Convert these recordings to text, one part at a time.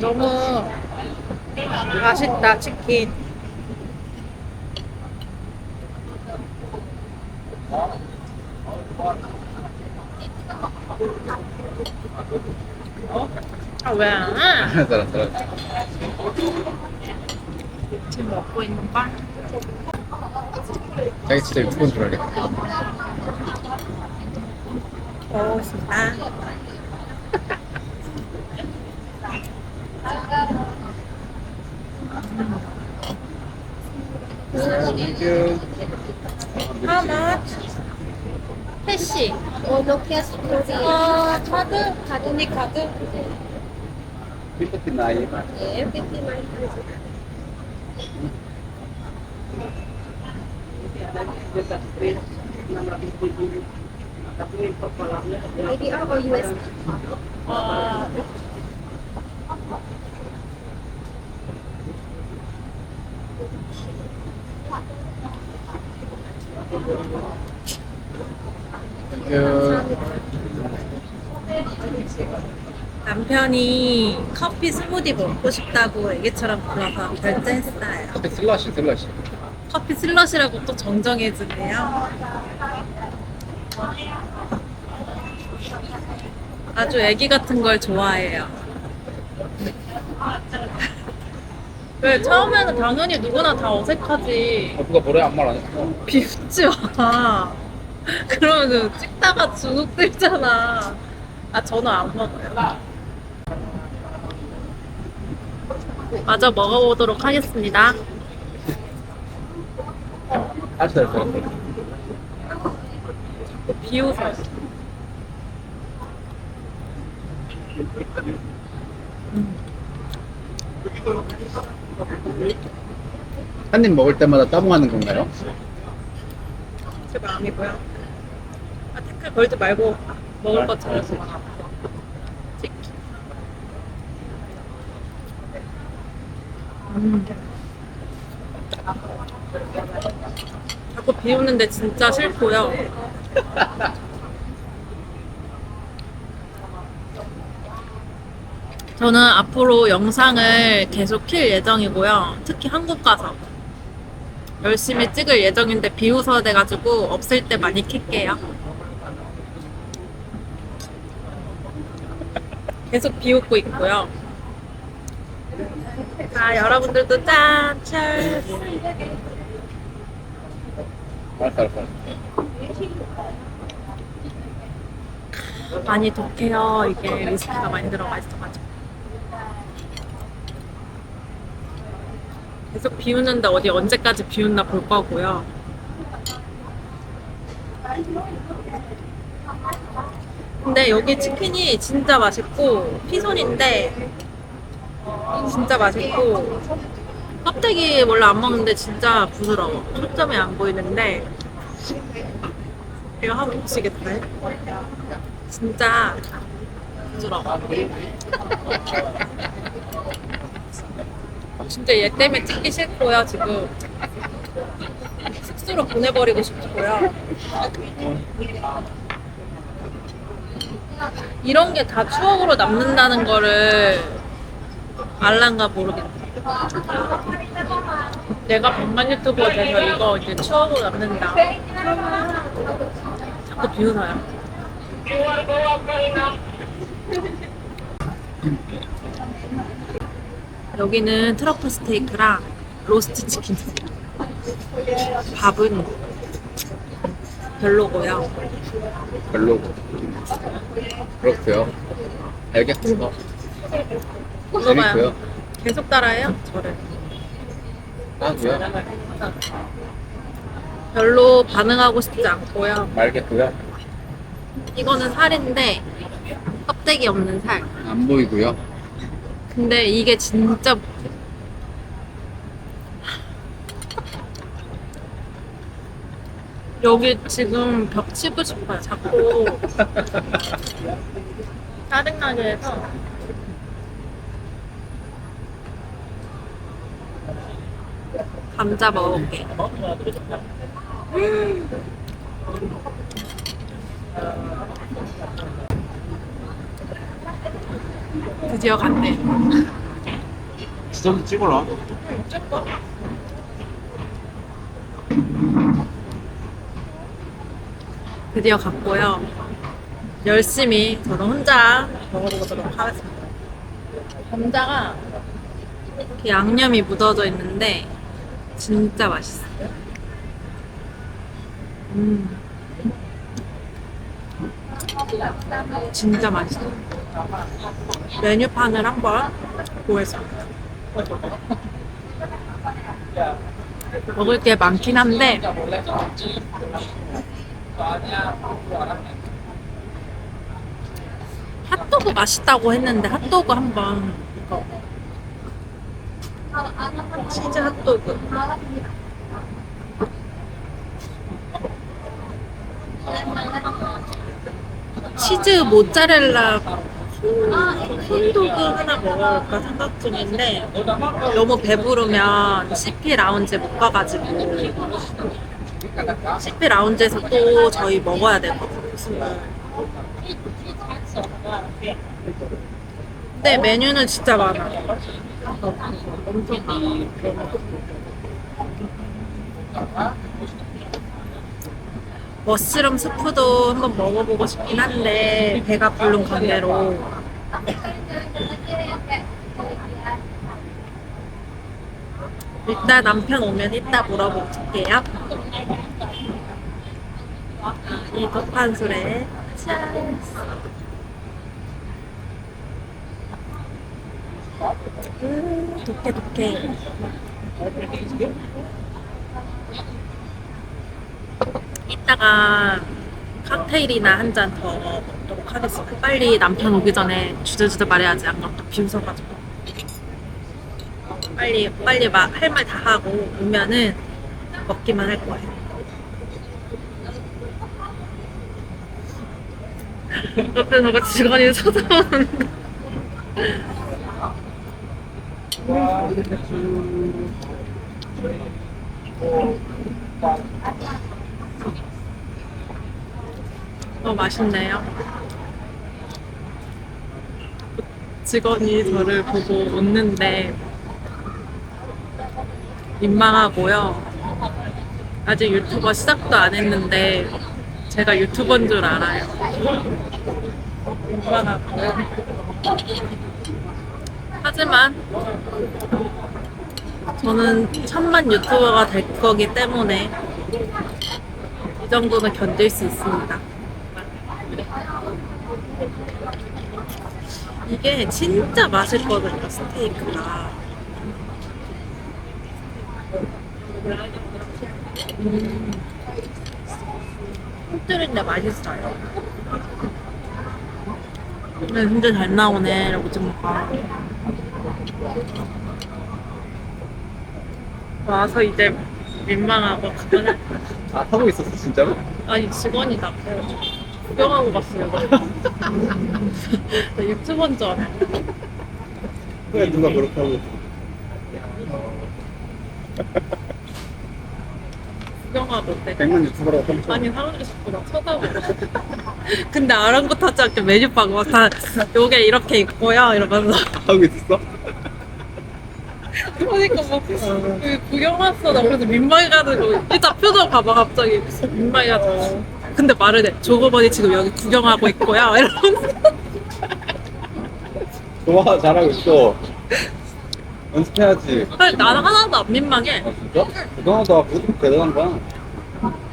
너무 맛있다 치킨. 아 왜? 알았어 알았어 지금 먹고 있는 빵. 자기 진짜 유튜버인 줄 알겠다 먹었습니다. How much? 패시. 어, 노키아 스토리. 아 카드? 가든이 가든. 피프티 나이 네, 59. IDR or USD? 아 땡큐 남편이 커피 스무디 먹고 싶다고 애기처럼 불러서 결제했어요. 커피 슬러시 슬러시 커피 슬러시라고 또 정정해주네요. 아주 애기 같은 걸 좋아해요. 왜 처음에는 당연히 누구나 다 어색하지. 어, 누가 뭐래 아무 말 안 했어 비웃지 마. 그러면 찍다가 주눅 들잖아. 아, 저는 안 먹어요. 마저 먹어보도록 하겠습니다. 알았어 알았어 알았어 비웃어. 한 입 먹을 때마다 따봉하는 건가요? 제 마음이고요. 아, 태클 걸지 말고 먹을 것 잘해서. 음. 자꾸 비우는데 진짜 싫고요. 저는 앞으로 영상을 계속 킬 예정이고요. 특히 한국 가서 열심히 찍을 예정인데 비웃어 돼가지고 없을 때 많이 킬게요. 계속 비웃고 있고요. 자, 여러분들도 짠! 찰! 많이 독해요. 이게 위스키가 많이 들어가 있어가지고. 계속 비우는데 어디 언제까지 비웃나 볼 거고요. 근데 여기 치킨이 진짜 맛있고 피손인데 진짜 맛있고 껍데기 원래 안 먹는데 진짜 부드러워. 초점이 안 보이는데 이거 한번 보시겠다. 진짜 부드러워. 진짜 얘 때문에 찍기 싫고요, 지금. 숙소로 보내버리고 싶고요. 이런 게 다 추억으로 남는다는 거를 알란가 모르겠네. 내가 백만 유튜버 돼서 이거 이제 추억으로 남는다. 자꾸 비웃어요. 여기는 트러플 스테이크랑 로스트 치킨. 밥은 별로고요. 별로고 그렇고요 먹어봐요. 재밌고요 계속 따라해요, 저를. 하고요 별로 반응하고 싶지 않고요. 말겠고요 이거는 살인데 껍데기 없는 살. 안 보이고요 근데 이게 진짜 여기 지금 벽 치고 싶어요. 자꾸 짜증나게 해서. 감자 먹을게. 드디어 갔네. 지점 찍어라. 드디어 갔고요. 열심히 저는 혼자 먹어보도록 하겠습니다. 감자가 이렇게 양념이 묻어져 있는데 진짜 맛있어요. 음. 진짜 맛있어요. 메뉴판을 한번 보겠습니다. 먹을 게 많긴 한데. 핫도그 맛있다고 했는데 핫도그 한번. 치즈 핫도그. 치즈 모짜렐라 콘도그 하나 먹어볼까 생각 중인데 너무 배부르면 CP 라운지 못 가가지고 CP 라운지에서 또 저희 먹어야 되거든요 술을 근데 메뉴는 진짜 많아. 엄청 많아 머스름 스프도 한번 먹어보고 싶긴 한데 배가 부른 관계로. 일단 남편 오면 이따 물어볼게요. 이 독한 술에 짠. 음, 독해 독해 이따가 칵테일이나 한 잔 더 먹도록 하겠습니다. 빨리 남편 오기 전에 주저주저 말해야지. 안 그럼 또 비웃어가지고. 빨리, 빨리 할말 다 하고 오면은 먹기만 할 거예요. 옆에 누가 직원이 쳐다보는데. 어, 맛있네요. 직원이 저를 보고 웃는데 민망하고요. 아직 유튜버 시작도 안 했는데 제가 유튜버인 줄 알아요. 민망하고요. 하지만 저는 천만 유튜버가 될 거기 때문에 이 정도는 견딜 수 있습니다. 이게 진짜 맛있거든요, 스테이크가. 음. 홈들인데 맛있어요. 근데 진짜 잘 나오네, 오징어가. 와서 이제 민망하고 아 하고 있었어 진짜로? 아니 직원이다. 구경하고 갔어요. 나 유튜버인 줄 알아. 왜 누가 그렇게 하고? 구경하고 때. 백만 유튜버라고 깜짝. 아니 사람들이 자꾸 나 쳐다보고. 근데 아랑곳하지 않게 메뉴판 막다 요게 이렇게 있고요 이러면서. 하고 있었어? 그러니까 뭐그 구경 왔어 나 그래서 민망해가지고 일단 표정 봐봐 갑자기 민망해가지고. 근데 말을 해. 조고버니 지금 여기 구경하고 있고요. 이러면서. 좋아 잘하고 있어. 연습해야지. 사실 나는 하나도 안 민망해. 진짜? 대단하다. 그것도 대단한 거야.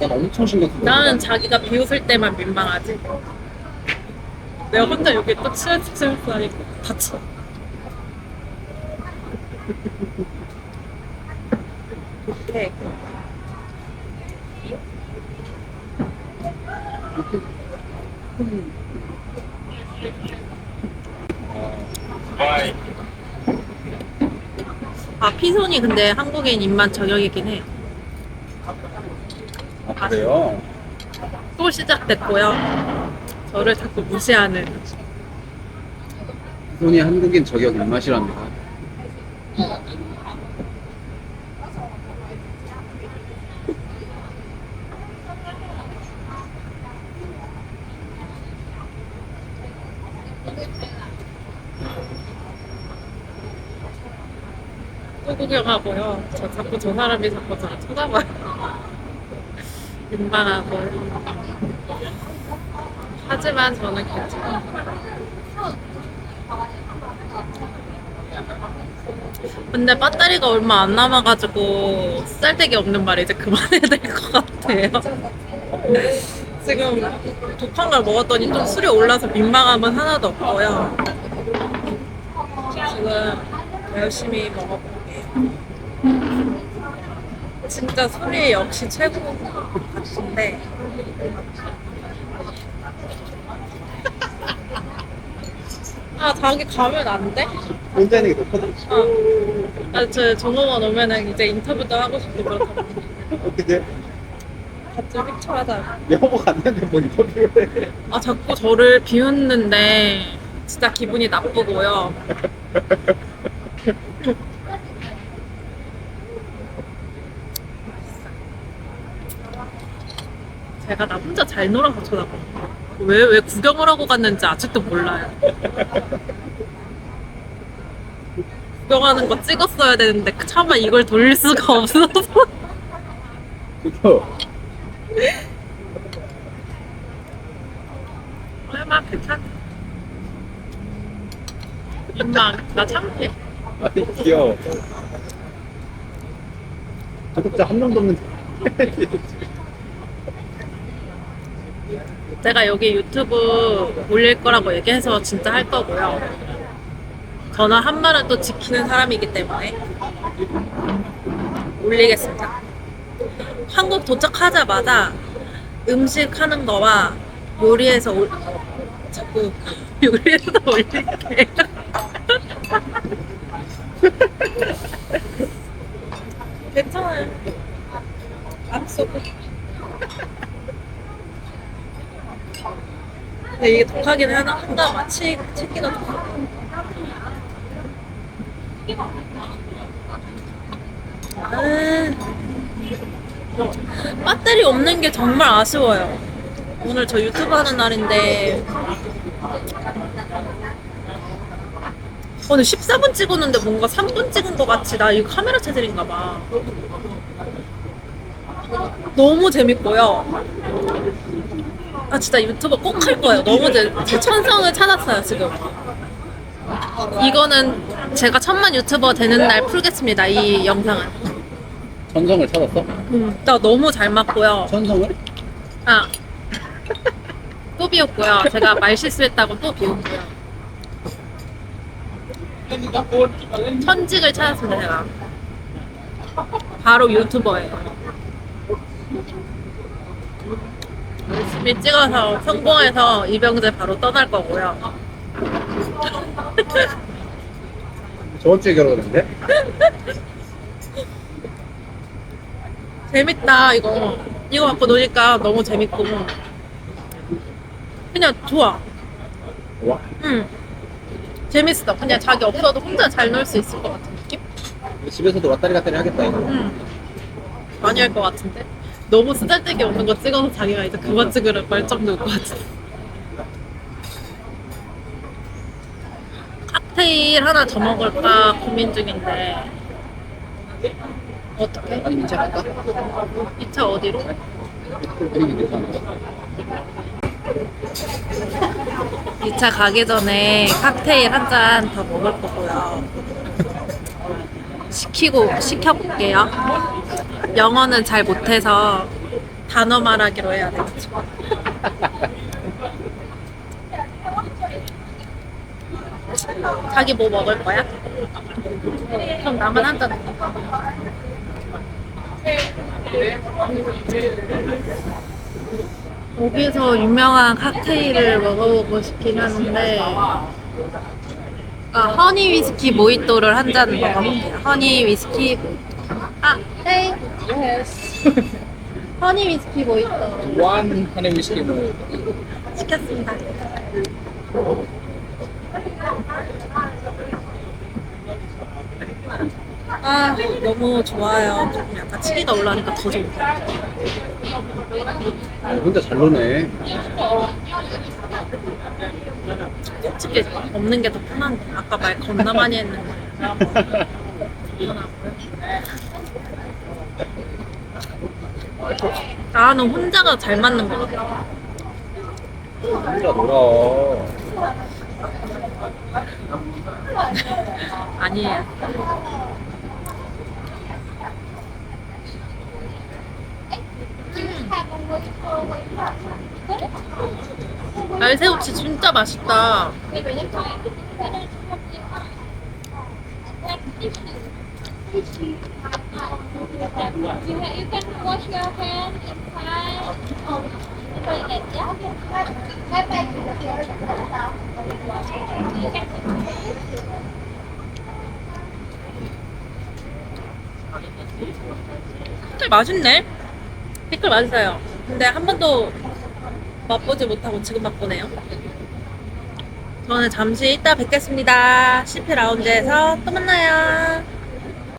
난 엄청 신경 쓰고. 나는 자기가 비웃을 때만 민망하지. 내가 혼자 여기 또 치열치열 하니까 다쳐. 이렇게. 아 피손이 근데 한국인 입맛 저격이긴 해. 아 그래요? 또 시작됐고요. 저를 자꾸 무시하는. 손이 한국인 저격 입맛이랍니다. 또 구경하고요. 저 자꾸 저 사람이 자꾸 저를 쳐다봐요. 민망하고요. 하지만 저는 괜찮아요. 근데 배터리가 얼마 안 남아가지고 쌀데기 없는 말 이제 그만해야 될 것 같아요. 지금 독한 걸 먹었더니 좀 술이 올라서 민망함은 하나도 없고요. 지금 열심히 먹어볼게요. 진짜 술이 역시 최고 같은데. 아, 자기 가면 안 돼? 혼자 있는 게 높거든. 어. 아, 저 정호원 오면은 이제 인터뷰도 하고 싶고 그렇다고. 어떻게 같이 픽처하자. 영어 갔는데 뭐 인터뷰를 해. 아, 자꾸 저를 비웃는데 진짜 기분이 나쁘고요. 제가 나 혼자 잘 놀아서 쳐다봐. 왜, 왜 구경을 하고 갔는지 아직도 몰라요. 구경하는 거 찍었어야 되는데 차마 이걸 돌릴 수가 없어서. 그죠? 얼마 괜찮아. 민망. 나 창피해. 아니 귀여워. 구독자 한 명도 없는데. 제가 여기 유튜브 올릴 거라고 얘기해서 진짜 할 거고요. 저는 한 말은 또 지키는 사람이기 때문에 올리겠습니다. 한국 도착하자마자 음식 하는 거와 요리해서 올, 자꾸 요리해서 올릴게요. 괜찮아요. 안 쏘고. 근데 이게 독하긴 하나 한다 마치 치기가 독하. 아, 배터리 없는 게 정말 아쉬워요. 오늘 저 유튜브 하는 날인데. 어, 근데 14분 찍었는데 뭔가 3분 찍은 것 같이 나 이거 카메라 체질인가 봐. 너무 재밌고요. 아 진짜 유튜버 꼭 할 거예요. 너무 제, 제 천성을 찾았어요 지금. 이거는 제가 천만 유튜버 되는 날 풀겠습니다. 이 영상은. 천성을 찾았어? 음, 나 너무 잘 맞고요. 천성을? 아. 또 비웃고요. 제가 말 실수했다고 또 비웃고요. 천직을 찾았습니다, 제가. 바로 유튜버예요. 열심히 찍어서 성공해서 이병재 바로 떠날 거고요. 저번 주에 결혼했는데? 재밌다, 이거. 이거 갖고 노니까 너무 재밌고. 그냥 좋아. 와. 응. 재밌어. 그냥 자기 없어도 혼자 잘 놀 수 있을 것 같은 느낌? 집에서도 왔다리 갔다리 하겠다 이거. 응. 많이 할 것 같은데? 너무 쓰잘데기 없는 거 찍어서 자기가 이제 그만 찍으려 말정 놓을 것 같은데. 칵테일 하나 더 먹을까 고민 중인데. 어떻게? 아니 이차 갈까? 2차 어디로? 그리고 괜찮은데? 2차 가기 전에 칵테일 한 잔 더 먹을 거고요. 시키고, 시켜볼게요. 영어는 잘 못해서 단어 말하기로 해야 되겠죠. 자기 뭐 먹을 거야? 그럼 나만 한 잔. 여기서 유명한 칵테일을 먹어보고 싶긴 하는데 아, 허니 위스키 모히또를 한 잔 먹어볼게요. 허니 위스키 아, 네. Yes. 허니 위스키 모히또 One honey whiskey more. 시켰습니다. 아, 너무 좋아요. 좀 약간 치기가 올라오니까 더것 같아요. 혼자 잘 노네. 솔직히 없는 게 더 편한데 아까 말 겁나 많이 했는데 나는 혼자가 잘 맞는 것 같아. 혼자 놀아. 아니에요. 알새우치 진짜 맛있다. 피클 맛있네. 피클 맛있어요. 근데 한 번도 맛보지 못하고 지금 맛보네요. 저는 잠시 이따 뵙겠습니다. CP 라운지에서 또 만나요.